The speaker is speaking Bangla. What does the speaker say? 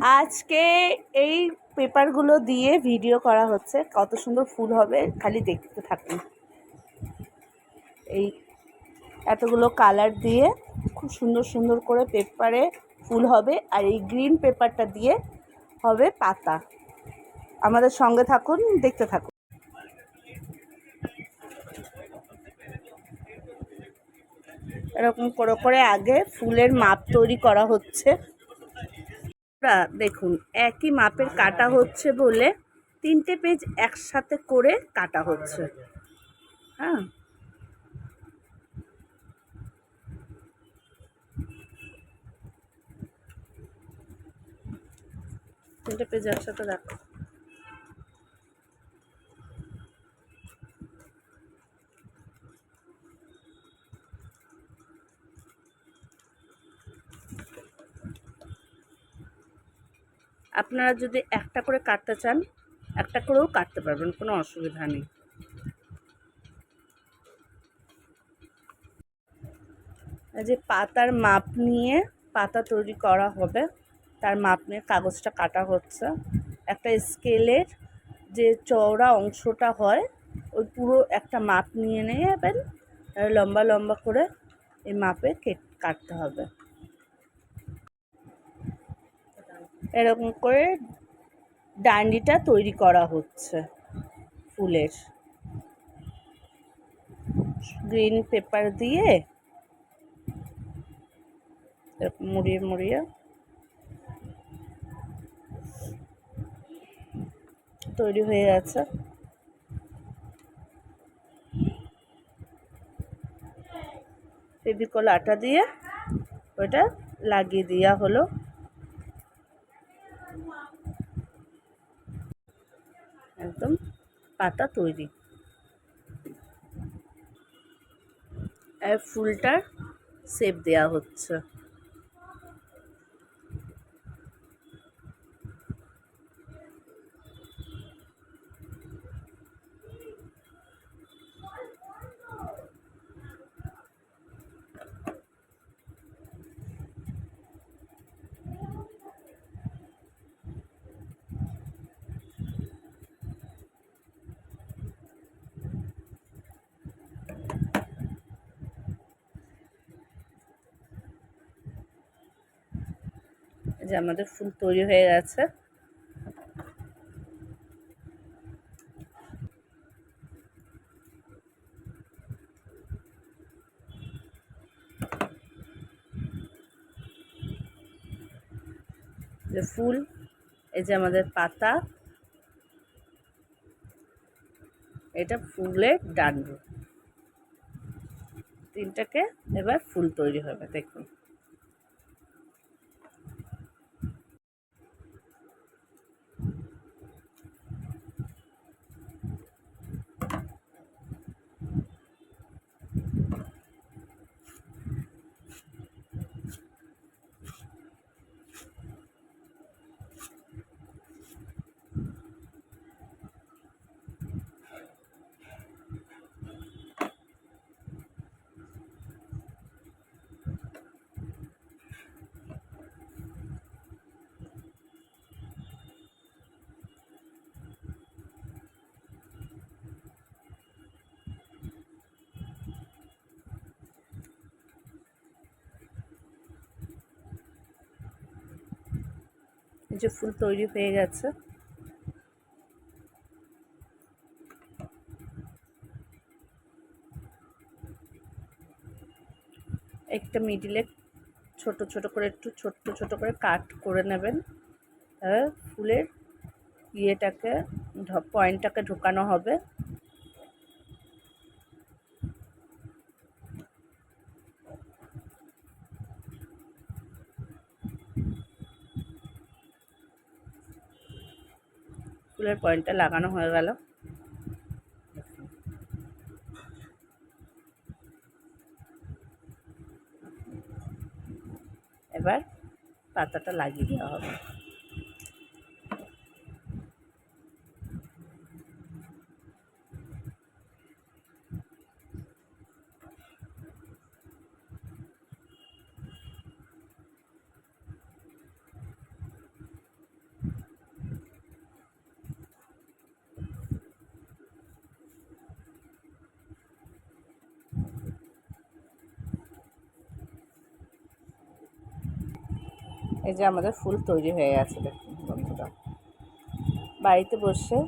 আজকে এই পেপারগুলো দিয়ে ভিডিও করা হচ্ছে। কত সুন্দর ফুল হবে, খালি দেখতে থাকুন। এই এতগুলো কালার দিয়ে খুব সুন্দর সুন্দর করে পেপারে ফুল হবে, আর এই গ্রিন পেপারটা দিয়ে হবে পাতা। আমাদের সঙ্গে থাকুন, দেখতে থাকুন। এরকম করে করে আগে ফুলের মাপ তৈরি করা হচ্ছে। দেখুন, একই মাপের কাটা হচ্ছে বলে তিনটে পেজ একসাথে করে কাটা হচ্ছে। হ্যাঁ? তিনটে পেজ একসাথে দেখো আপনারা যদি একটা করে কাটতে চান, একটা করেও কাটতে পারবেন, কোনো অসুবিধা নেই। যে পাতার মাপ নিয়ে পাতা তৈরি করা হবে, তার মাপ নিয়ে কাগজটা কাটা হচ্ছে। একটা স্কেলের যে চওড়া অংশটা হয়, ওই পুরো একটা মাপ নিয়ে নেবেন, লম্বা লম্বা করে এই মাপে কেট, কাটতে হবে। এরকম করে ডান্ডিটা তৈরি করা হচ্ছে ফুলের। গ্রিন পেপার দিয়ে মুড়িয়ে মুড়িয়ে তৈরি হয়ে গেছে। ফেভিকল আটা দিয়ে ওটা লাগিয়ে দেওয়া হলো। একদম পাতা তৈরি। আর ফুলটার সেপ দেয়া হচ্ছে। যে আমাদের ফুল তৈরি হয়ে গেছে। যে ফুল, এই যে আমাদের পাতা, এটা ফুলের ডান্ডু। তিনটাকে এবার ফুল তৈরি হবে, দেখুন। যে ফুল তৈরি হয়ে গেছে। একটা মিডিলে ছোট ছোট করে একটু ছোট্ট ছোট করে কাট করে নেবেন। ফুলের ইয়েটাকে পয়েন্টটাকে ঢোকানো হবে। ফুলের পয়েন্টটা লাগানো হয়ে গেল। এবার পাতাটা লাগিয়ে দেওয়া হবে। এই যে আমাদের ফুল তৈরি হয়ে গেছে দেখুন বন্ধুরা। বাড়িতে বসে